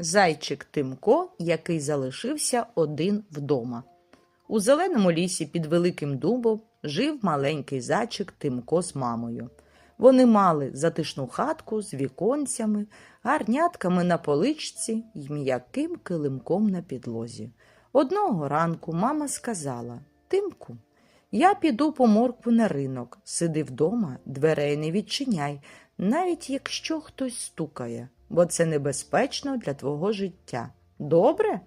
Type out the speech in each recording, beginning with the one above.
Зайчик Тимко, який залишився один вдома. У зеленому лісі під великим дубом жив маленький зайчик Тимко з мамою. Вони мали затишну хатку з віконцями, гарнятками на поличці й м'яким килимком на підлозі. Одного ранку мама сказала Тимку, я піду по моркву на ринок, сиди вдома, дверей не відчиняй, навіть якщо хтось стукає, бо це небезпечно для твого життя. Добре?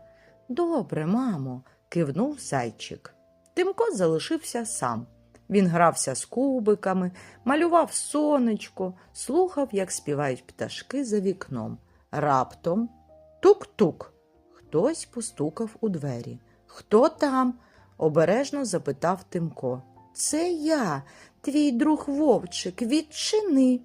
Добре, мамо, кивнув зайчик. Тимко залишився сам. Він грався з кубиками, малював сонечко, слухав, як співають пташки за вікном. Раптом тук-тук. Хтось постукав у двері. Хто там? обережно запитав Тимко. Це я, твій друг вовчик, відчини.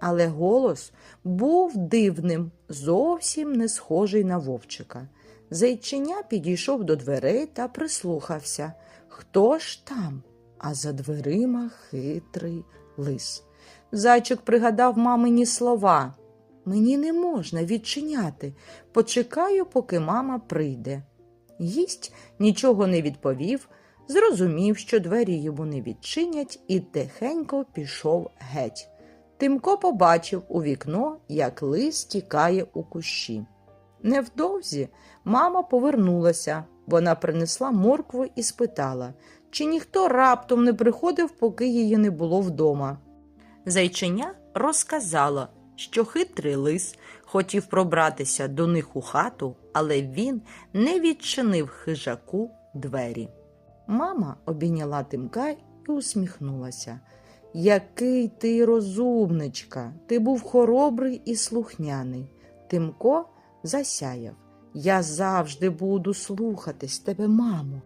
Але голос був дивним, зовсім не схожий на вовчика. Зайчиня підійшов до дверей та прислухався. Хто ж там? А за дверима хитрий лис. Зайчик пригадав мамині слова. Мені не можна відчиняти. Почекаю, поки мама прийде. Гість нічого не відповів, зрозумів, що двері йому не відчинять, і тихенько пішов геть. Тимко побачив у вікно, як лис тікає у кущі. Невдовзі мама повернулася. Вона принесла моркву і спитала, чи ніхто раптом не приходив, поки її не було вдома. Зайчиня розказала, що хитрий лис хотів пробратися до них у хату, але він не відчинив хижаку двері. Мама обійняла тимка і усміхнулася. Який ти розумничка, ти був хоробрий і слухняний. Тимко засяяв. Я завжди буду слухатись тебе, мамо.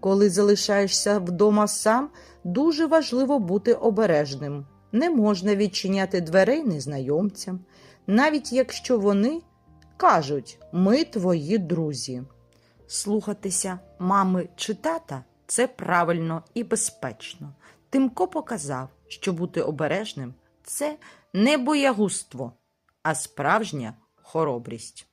Коли залишаєшся вдома сам, дуже важливо бути обережним. Не можна відчиняти дверей незнайомцям, навіть якщо вони кажуть ми твої друзі. Слухатися мами чи тата це правильно і безпечно. Тимко показав, що бути обережним це не боягузтво, а справжня хоробрість.